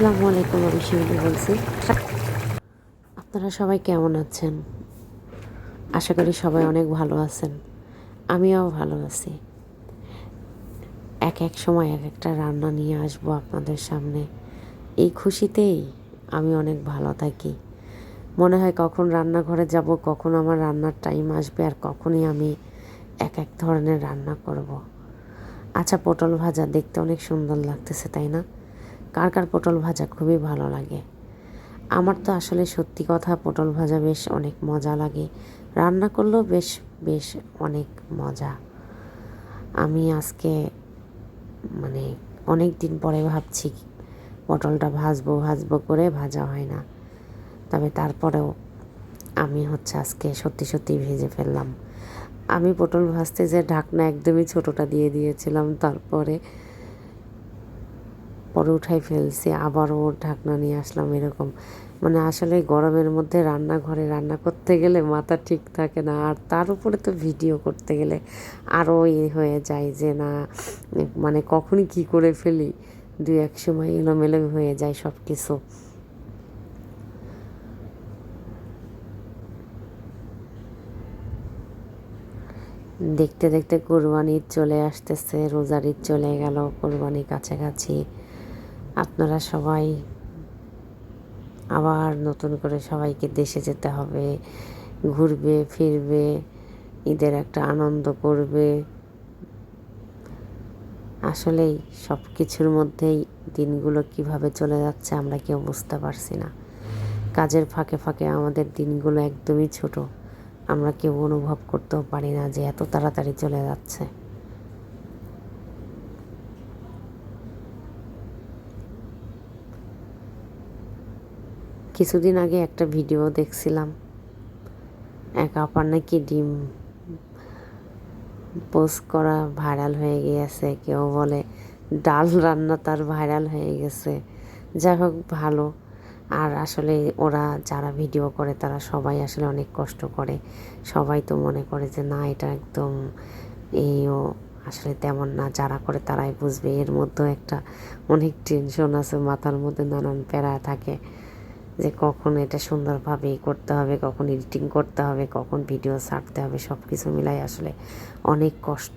আসসালামু আলাইকুম, আমি শিউলি বলছি। আপনারা সবাই কেমন আছেন? আশা করি সবাই অনেক ভালো আছেন। আমিও ভালো আছি। এক এক সময় এক একটা রান্না নিয়ে আসব আপনাদের সামনে। এই খুশিতেই আমি অনেক ভালো থাকি। মনে হয় কখন রান্নাঘরে যাব, কখন আমার রান্নার টাইম আসবে, আর কখনই আমি এক এক ধরনের রান্না করব। আচ্ছা পটল ভাজা দেখতে অনেক সুন্দর লাগতেছে, তাই না? কার কার পটল ভাজা খুবই ভালো লাগে। আমার তো আসলে সত্যি কথা পটল ভাজা বেশ অনেক মজা লাগে। রান্না করলেও বেশ বেশ অনেক মজা। আমি আজকে মানে অনেক দিন পরে ভাবছি পটলটা ভাজবো ভাজবো করে ভাজা হয় না। তবে তারপরেও আমি হচ্ছে আজকে সত্যি সত্যি ভেজে ফেললাম। আমি পটল ভাজতে যে ঢাকনা একদমই ছোটোটা দিয়ে দিয়েছিলাম, তারপরে পরে উঠাই ফেলছি আবার ওর ঢাকনা নিয়ে আসলাম এরকম। মানে আসলে গরমের মধ্যে রান্নাঘরে রান্না করতে গেলে মাথা ঠিক থাকে না, আর তার উপরে তো ভিডিও করতে গেলে আরও ইয়ে হয়ে যায় যে না মানে কখনই কি করে ফেলি? দুই এক সময় এলোমেলো হয়ে যায় সব কিছু দেখতে দেখতে কোরবানি ঈদ চলে আসতেছে, রোজার ঈদ চলে গেল, কোরবানি কাছাকাছি। আপনারা সবাই আবার নতুন করে সবাইকে দেশে যেতে হবে, ঘুরবে, ফিরবে, ঈদের একটা আনন্দ করবে। আসলেই সব কিছুর মধ্যেই দিনগুলো কীভাবে চলে যাচ্ছে আমরা কেউ বুঝতে পারছি না। কাজের ফাঁকে ফাঁকে আমাদের দিনগুলো একদমই ছোট। আমরা কেউ অনুভব করতেও পারি না যে এত তাড়াতাড়ি চলে যাচ্ছে। কিছুদিন আগে একটা ভিডিও দেখছিলাম। এক আপার নাকি ডিম পোস্ট করা ভাইরাল হয়ে গিয়েছে, কেউ বলে ডাল রান্না তার ভাইরাল হয়ে গেছে। যাই হোক, ভালো। আর আসলে ওরা যারা ভিডিও করে, তারা সবাই আসলে অনেক কষ্ট করে। সবাই তো মনে করে যে, না, এটা একদম এইও আসলে তেমন না। যারা করে, তারাই বুঝবে। এর মধ্যেও একটা অনেক টেনশন আছে, মাথার মধ্যে নানান প্যারা থাকে। যে কখন এটা সুন্দরভাবে করতে হবে, কখন এডিটিং করতে হবে, কখন ভিডিও ছাড়তে হবে সব কিছু মিলাই আসলে অনেক কষ্ট।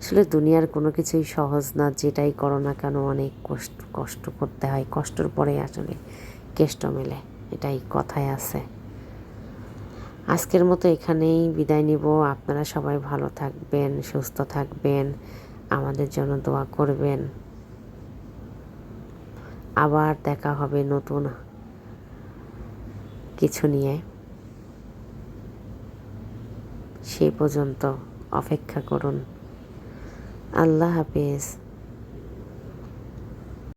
আসলে দুনিয়ার কোনো কিছুই সহজ না, যেটাই করো না কেন অনেক কষ্ট কষ্ট করতে হয়, কষ্টর পরে আসলে কেষ্ট মেলে, এটাই কথায় আছে। আজকের মতো এখানেই বিদায় নিব। আপনারা সবাই ভালো থাকবেন, সুস্থ থাকবেন, আমাদের জন্য দোয়া করবেন। আবার দেখা হবে নতুন কিছু নিয়ে। সেই পর্যন্ত অপেক্ষা করুন। আল্লাহ হাফিজ।